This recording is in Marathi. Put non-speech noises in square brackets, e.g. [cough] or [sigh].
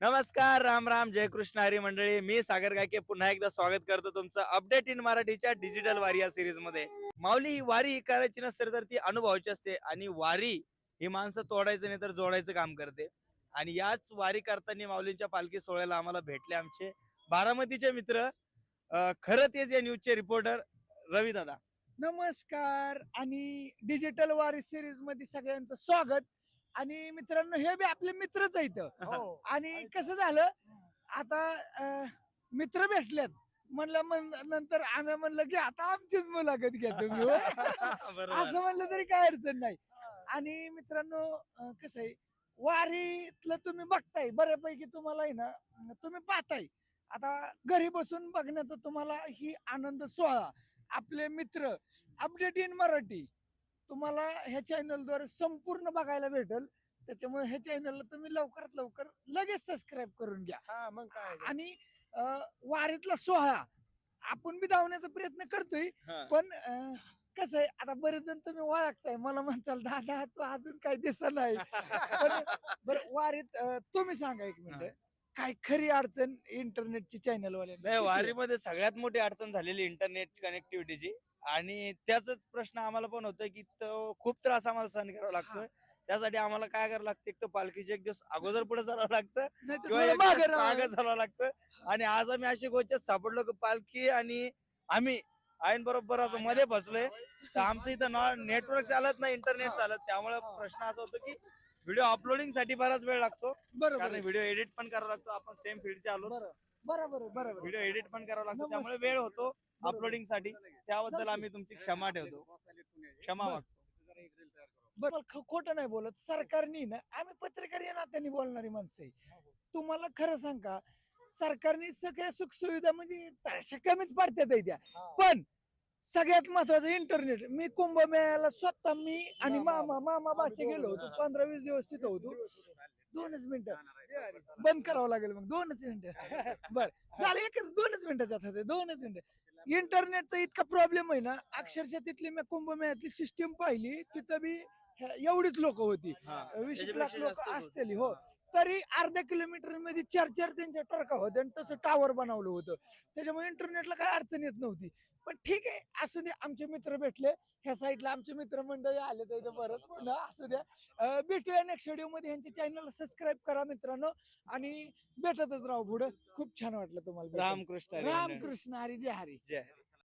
नमस्कार राम राम जय कृष्ण हरी मंडळी. मी सागर गायके पुन्हा एकदा स्वागत करतो तुमचं अपडेट इन मराठीच्या डिजिटल वारी या सिरीजमध्ये. माऊली ही वारी ही करायची नसते तर ती अनुभवायची असते आणि वारी ही माणसं तोडायचं नाही तर जोडायचं काम करते. आणि याच वारी करताना माऊलींच्या पालखी सोहळ्याला आम्हाला भेटले आमचे बारामतीचे मित्र खरं तेच या न्यूजचे रिपोर्टर रवी दादा. नमस्कार आणि डिजिटल वारी सिरीजमध्ये सगळ्यांचं स्वागत. आणि मित्रांनो हे बी आपले मित्रच आहेत. आणि कसं झालं आता अं, मित्र भेटल्यात म्हणलं म्हण नंतर आम्ही म्हणलं की आता आमचीच मुलाखत घ्या तुम्ही. [laughs] असं म्हणलं तरी काय अडचण नाही. आणि मित्रांनो अं, कसं आहे वारीतलं तुम्ही बघताय बऱ्यापैकी तुम्हाला आहे ना तुम्ही पाहताय. आता घरी बसून बघण्याचा तुम्हाला ही आनंद सोहळा आपले मित्र अपडेट इन मराठी. तुम्हाला ह्या चॅनलद्वारे संपूर्ण बघायला भेटेल. त्याच्यामुळे ह्या चॅनलला तुम्ही लवकरात लवकर लगेच सबस्क्राईब करून घ्या. हा मग काय आणि अं, वारीतला सोहळा. आपण बी धावण्याचा प्रयत्न करतोय. पण अं, कसं आहे आता बरेच जण तुम्ही ओळखताय. मला म्हणताल दादा तू अजून काही दिसत नाही. [laughs] पण बरं वारीत अं, तुम्ही सांगा एक मिनिट. काय खरी अडचण इंटरनेटची चॅनल नाही वाले वारीमध्ये सगळ्यात मोठी अडचण झालेली इंटरनेट कनेक्टिव्हिटीची. आणि त्याचाच प्रश्न आम्हाला पण होतोय की तो खूप त्रास आम्हाला सहन करावा लागतोय. त्यासाठी आम्हाला काय करावं लागतं? एक तर पालखीचे एक दिवस अगोदर पुढे चालावं लागतं किंवा एक दिवस मागं चालावं लागतं. आणि आज आम्ही अशी गोष्ट सापडलो की पालखी आणि आम्ही आईन बरोबर असं मध्ये बसलोय तर आमचं इथं नेटवर्क चालत नाही इंटरनेट चालत. त्यामुळे प्रश्न असा होतो की व्हिडिओ अपलोडिंगसाठी बराच वेळ लागतो. बरोबर कारण आहे. व्हिडिओ एडिट पण करावा लागतो. आपण सेम फील्डचे आलो. बरं. बरोबर आहे, बरोबर आहे. व्हिडिओ एडिट पण करावा लागतो. त्यामुळे वेळ होतो अपलोडिंगसाठी. त्याबद्दल आम्ही तुमची क्षमा ठेवतो. क्षमा. मागतो. बरं मला ख- खोटं नाही बोलत. सरकारने ना आम्ही पत्रकार या नात्याने बोलणारी माणसं आहे. तुम्हाला खरं सांग का? सरकारने सगळ्या सुखसुविधा म्हणजे तशा कमीच पडत्यात आहे त्या. पण सगळ्यात महत्वाचं इंटरनेट मी कुंभमेळ्याला स्वतः मी आणि मामा. मामा बाचे गेलो होतो. पंधरा वीस दिवस तिथं होतो. दोनच मिनिटं. बंद करावं लागेल मग. दोनच मिनिटं. [laughs] बर. झालं एकच दोनच मिनिटात होते दोनच मिनिटं. इंटरनेटचा इतका प्रॉब्लेम आहे ना. अक्षरशः तिथली मी कुंभमेळ्यातली सिस्टीम पाहिली. तिथं बी एवढीच लोक होती. वीस लाख लोक. असतील हो तरी अर्ध्या किलोमीटरमध्ये चार चार त्यांच्या ट्रका होत्या आणि तसं टावर बनवलं होतं त्याच्यामुळे इंटरनेटला काय अडचण येत नव्हती पण ठीक आहे असू दे आमचे मित्र भेटले ह्या साईडला आमचे मित्र मंडळी आले त्याच्या परत पुन्हा असू द्या भेटूया नेक्स्ट व्हिडिओमध्ये ह्यांच्या चॅनलला सबस्क्राईब करा मित्रांनो आणि भेटतच राहू पुढं खूप छान वाटलं तुम्हाला. रामकृष्ण. रामकृष्ण हरी जय हरी जय हरी.